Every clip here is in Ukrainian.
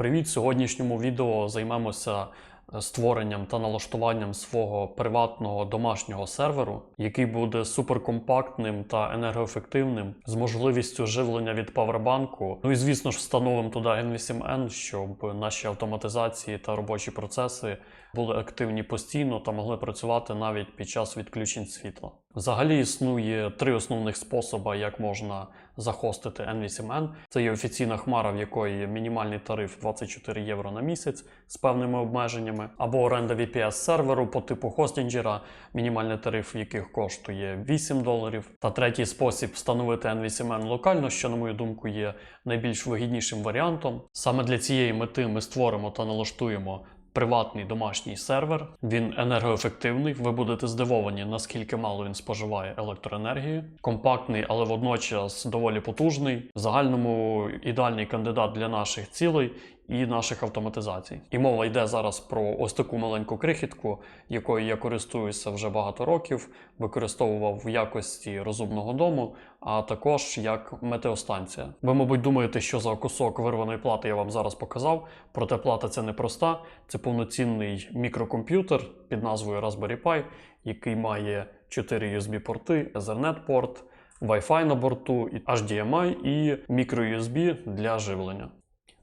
Привіт! В сьогоднішньому відео займемося е, створенням та налаштуванням свого приватного домашнього серверу, який буде суперкомпактним та енергоефективним, з можливістю живлення від павербанку. Ну і звісно ж, встановимо туди N8N, щоб наші автоматизації та робочі процеси були активні постійно та могли працювати навіть під час відключень світла. Взагалі існує три основних способи, як можна захостити N8N. Це є офіційна хмара, в якої мінімальний тариф 24 євро на місяць з певними обмеженнями, або оренда VPS серверу по типу хостінджера, мінімальний тариф яких коштує 8 доларів. Та третій спосіб встановити N8N локально, що, на мою думку, є найбільш вигіднішим варіантом. Саме для цієї мети ми створимо та налаштуємо приватний домашній сервер. Він енергоефективний. Ви будете здивовані, наскільки мало він споживає електроенергії. Компактний, але водночас доволі потужний. В загальному ідеальний кандидат для наших цілей. І наших автоматизацій. І мова йде зараз про ось таку маленьку крихітку, якою я користуюся вже багато років, використовував в якості розумного дому, а також як метеостанція. Ви, мабуть, думаєте, що за кусок вирваної плати я вам зараз показав, проте плата це не проста, це повноцінний мікрокомп'ютер під назвою Raspberry Pi, який має 4 USB-порти, Ethernet-порт, Wi-Fi на борту, HDMI і microUSB для живлення.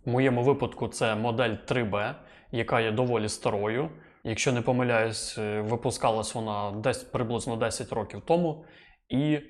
В моєму випадку це модель 3B, яка є доволі старою. Якщо не помиляюсь, е, випускалась вона десь приблизно 10 років тому і е,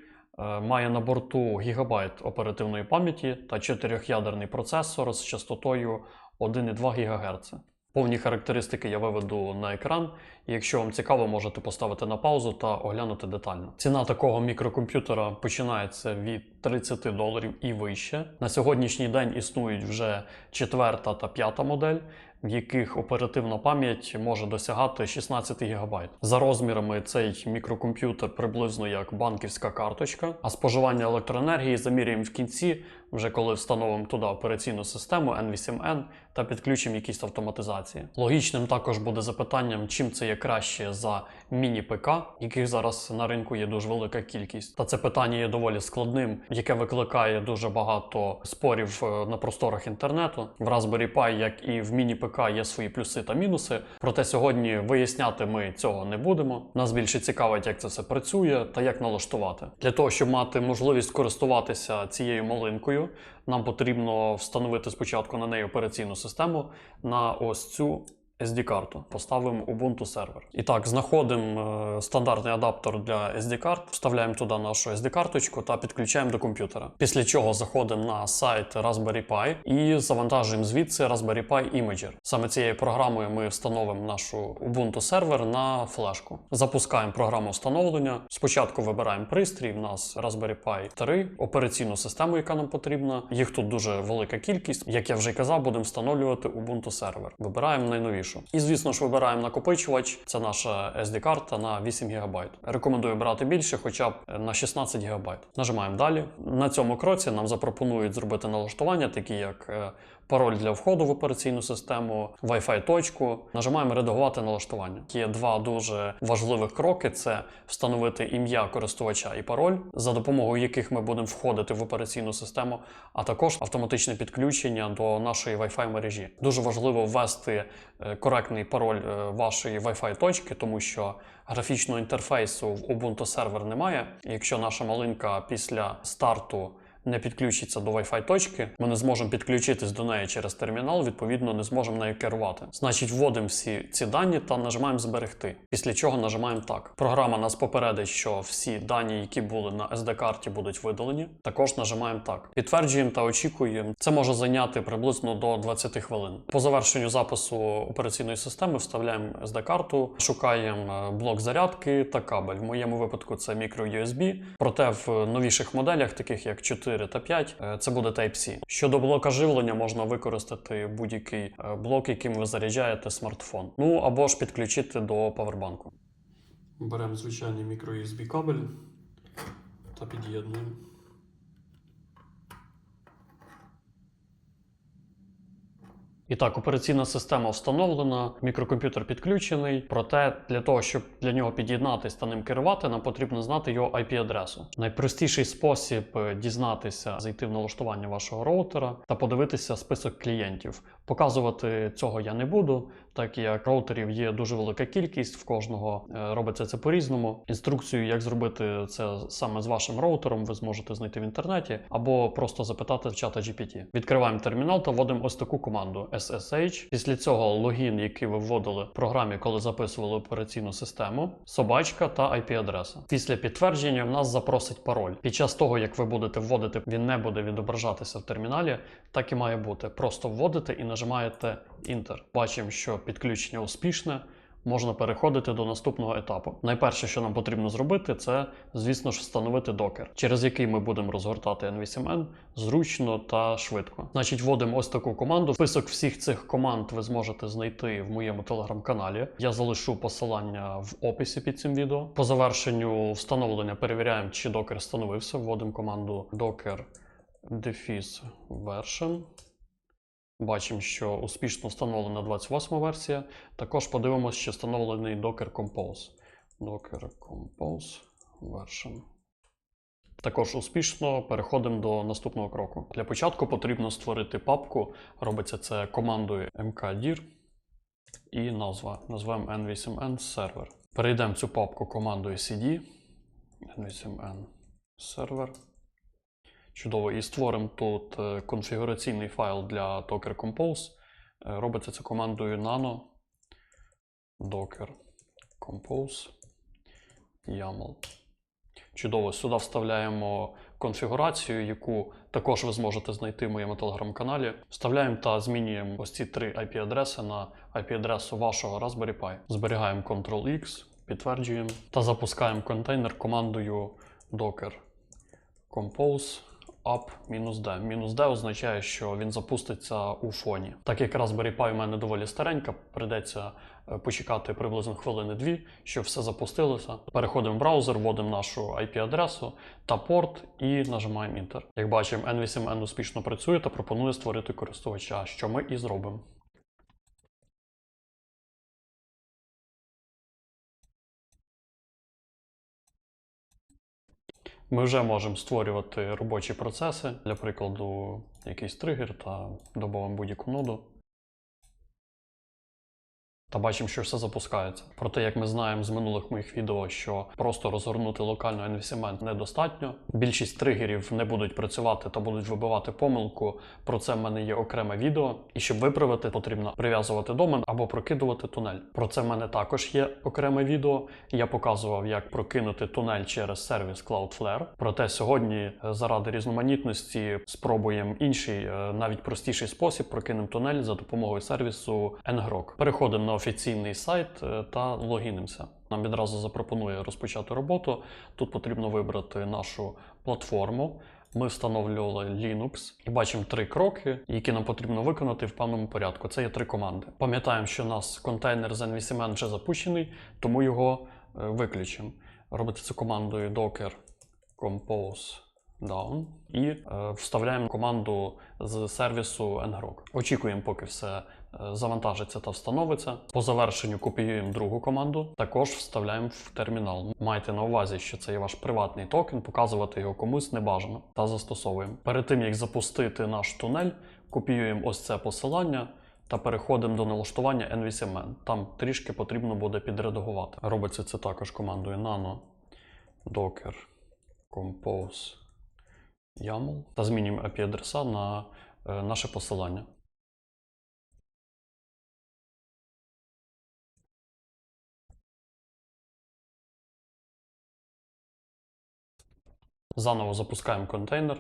має на борту гігабайт оперативної пам'яті та 4-ядерний процесор з частотою 1,2 ГГц. Повні характеристики я виведу на екран, і якщо вам цікаво, можете поставити на паузу та оглянути детально. Ціна такого мікрокомп'ютера починається від 30 доларів і вище. На сьогоднішній день існують вже четверта та п'ята модель, в яких оперативна пам'ять може досягати 16 ГБ. За розмірами цей мікрокомп'ютер приблизно як банківська карточка, а споживання електроенергії замірюємо в кінці, вже коли встановимо туди операційну систему N8N та підключимо якісь автоматизації. Логічним також буде запитанням, чим це є краще за міні-ПК, яких зараз на ринку є дуже велика кількість. Та це питання є доволі складним, яке викликає дуже багато спорів е, на просторах інтернету. В Raspberry Pi, як і в міні-ПК, є свої плюси та мінуси. Проте сьогодні виясняти ми цього не будемо. Нас більше цікавить, як це все працює та як налаштувати. Для того, щоб мати можливість користуватися цією малинкою, нам потрібно встановити спочатку на неї операційну систему на ось цю SD-карту. Поставимо Ubuntu сервер. І так, знаходимо е, стандартний адаптер для SD-карт, вставляємо туди нашу SD-карточку та підключаємо до комп'ютера. Після чого заходимо на сайт Raspberry Pi і завантажуємо звідси Raspberry Pi Imager. Саме цією програмою ми встановимо нашу Ubuntu сервер на флешку. Запускаємо програму встановлення. Спочатку вибираємо пристрій. В нас Raspberry Pi 3, операційну систему, яка нам потрібна. Їх тут дуже велика кількість. Як я вже казав, будемо встановлювати Ubuntu сервер. Вибираємо найновішу. І, звісно ж, вибираємо накопичувач. Це наша SD-карта на 8 ГБ. Рекомендую брати більше, хоча б на 16 ГБ. Нажимаємо далі. На цьому кроці нам запропонують зробити налаштування, такі як е, пароль для входу в операційну систему, Wi-Fi точку. Нажимаємо редагувати налаштування. Є два дуже важливих кроки: це встановити ім'я користувача і пароль, за допомогою яких ми будемо входити в операційну систему, а також автоматичне підключення до нашої Wi-Fi мережі. Дуже важливо ввести е, коректний пароль е, вашої Wi-Fi точки, тому що графічного інтерфейсу в Ubuntu сервер немає. Якщо наша малинка після старту не підключиться до Wi-Fi точки, ми не зможемо підключитись до неї через термінал, відповідно, не зможемо нею керувати. Значить, вводимо всі ці дані та нажимаємо зберегти. Після чого нажимаємо так. Програма нас попередить, що всі дані, які були на SD-карті, будуть видалені. Також нажимаємо так. Підтверджуємо та очікуємо. Це може зайняти приблизно до 20 хвилин. По завершенню запису операційної системи вставляємо SD-карту, шукаємо е, блок зарядки та кабель. В моєму випадку це microUSB. Проте в новіших моделях, таких як 4 та 5, е, це буде Type-C. Щодо блока живлення, можна використати будь-який е, блок, яким ви заряджаєте смартфон. Ну або ж підключити до павербанку. Беремо звичайний microUSB кабель та під'єднуємо. І так, операційна система встановлена, мікрокомп'ютер підключений. Проте для того, щоб для нього під'єднатись та ним керувати, нам потрібно знати його IP-адресу. Найпростіший спосіб е, дізнатися, зайти в налаштування вашого роутера та подивитися список клієнтів. Показувати цього я не буду, так як роутерів є дуже велика кількість, в кожного е, робиться це по-різному. Інструкцію, як зробити це саме з вашим роутером, ви зможете знайти в інтернеті або просто запитати в чата GPT. Відкриваємо термінал та вводимо ось таку команду SSH. Після цього логін, який ви вводили в програмі, коли записували операційну систему, собачка та IP-адреса. Після підтвердження в нас запросить пароль. Під час того, як ви будете вводити, він не буде відображатися в терміналі. Так і має бути. Просто вводите і нажимаєте Enter. Бачимо, що підключення успішне. Можна переходити до наступного етапу. Найперше, що нам потрібно зробити, це, звісно ж, встановити докер, через який ми будемо розгортати N8N зручно та швидко. Значить, вводимо ось таку команду. Список всіх цих команд ви зможете знайти в моєму телеграм-каналі. Я залишу посилання в описі під цим відео. По завершенню встановлення перевіряємо, чи докер встановився. Вводимо команду docker defis version. Бачимо, що успішно встановлена 28 версія. Також подивимося, чи встановлений Docker Compose. Docker Compose version. Також успішно переходимо до наступного кроку. Для початку потрібно створити папку. Робиться це командою mkdir і назва. Назвемо n8n server. Перейдемо цю папку командою cd n8n server. Чудово, і створимо тут е, конфігураційний файл для Docker Compose. Е, Робиться це командою nano docker compose YAML. Чудово, сюди вставляємо конфігурацію, яку також ви зможете знайти в моєму телеграм-каналі. Вставляємо та змінюємо ось ці три IP-адреси на IP-адресу вашого Raspberry Pi. Зберігаємо Ctrl-X, підтверджуємо та запускаємо контейнер командою docker compose up-d. Мінус D означає, що він запуститься у фоні. Так як Raspberry Pi у мене доволі старенька, прийдеться е, почекати приблизно хвилини дві, щоб все запустилося. Переходимо в браузер, вводимо нашу IP-адресу та порт і нажимаємо Enter. Як бачимо, N8N успішно працює та пропонує створити користувача, що ми і зробимо. Ми вже можемо створювати робочі процеси, для прикладу, якийсь тригер та додамо будь-яку ноду. Та бачимо, що все запускається. Проте, як ми знаємо з минулих моїх відео, що просто розгорнути локально NVCMent недостатньо. Більшість тригерів не будуть працювати та будуть вибивати помилку. Про це в мене є окреме відео. І щоб виправити, потрібно прив'язувати домен або прокидувати тунель. Про це в мене також є окреме відео. Я показував, як прокинути тунель через сервіс Cloudflare. Проте сьогодні, е, заради різноманітності, спробуємо інший, е, навіть простіший спосіб прокинемо тунель за допомогою сервісу ngrok. Переходимо на офіційний сайт е, та логінимося. Нам відразу запропонує розпочати роботу. Тут потрібно вибрати нашу платформу. Ми встановлювали Linux і бачимо три кроки, які нам потрібно виконати в певному порядку. Це є три команди. Пам'ятаємо, що у нас контейнер з NVCMN вже запущений, тому його е, виключимо. Робити це командою docker compose down і е, вставляємо команду з сервісу ngrok. Очікуємо, поки все завантажиться та встановиться. По завершенню копіюємо другу команду, також вставляємо в термінал. Майте на увазі, що це є ваш приватний токен, показувати його комусь не бажано та застосовуємо. Перед тим як запустити наш тунель, копіюємо ось це посилання. Та переходимо до налаштування NVCMN. Там трішки потрібно буде підредагувати. Робиться це також командою nano docker compose YAML та змінюємо IP-адреса на е, наше посилання. Заново запускаємо контейнер.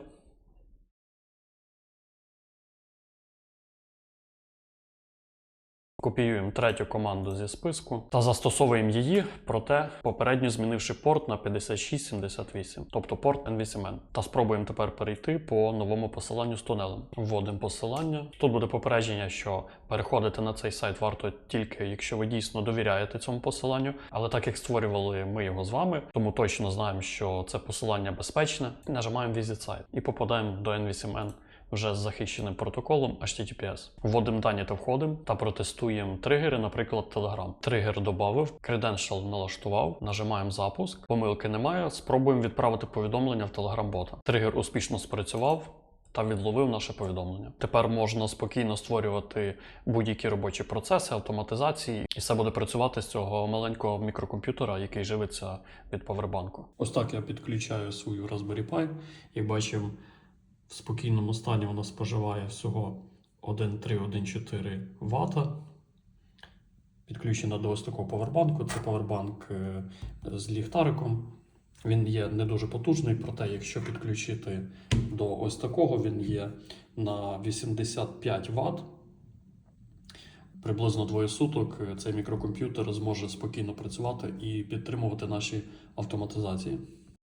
Копіюємо третю команду зі списку та застосовуємо її, проте попередньо змінивши порт на 5678, тобто порт NVCMN. Та спробуємо тепер перейти по новому посиланню з тунелем. Вводимо посилання. Тут буде попередження, що переходити на цей сайт варто тільки, якщо ви дійсно довіряєте цьому посиланню. Але так як створювали ми його з вами, тому точно знаємо, що це посилання безпечне. Нажимаємо Visit Site і попадаємо до NVCMN вже з захищеним протоколом HTTPS. Вводимо дані та входимо та протестуємо тригери, наприклад, Telegram. Тригер додав, credential налаштував, нажимаємо запуск, помилки немає. Спробуємо відправити повідомлення в Telegram бота. Тригер успішно спрацював. Та відловив наше повідомлення. Тепер можна спокійно створювати будь-які робочі процеси, автоматизації, і все буде працювати з цього маленького мікрокомп'ютера, який живиться від павербанку. Ось так я підключаю свою Raspberry Pi. Як бачимо, в спокійному стані вона споживає всього 1,3-1,4 Вт. Підключена до ось такого павербанку. Це павербанк е, з ліхтариком. Він є не дуже потужний, проте, якщо підключити до ось такого, він є на 85 Вт. Приблизно двоє суток е, цей мікрокомп'ютер зможе спокійно працювати і підтримувати наші автоматизації.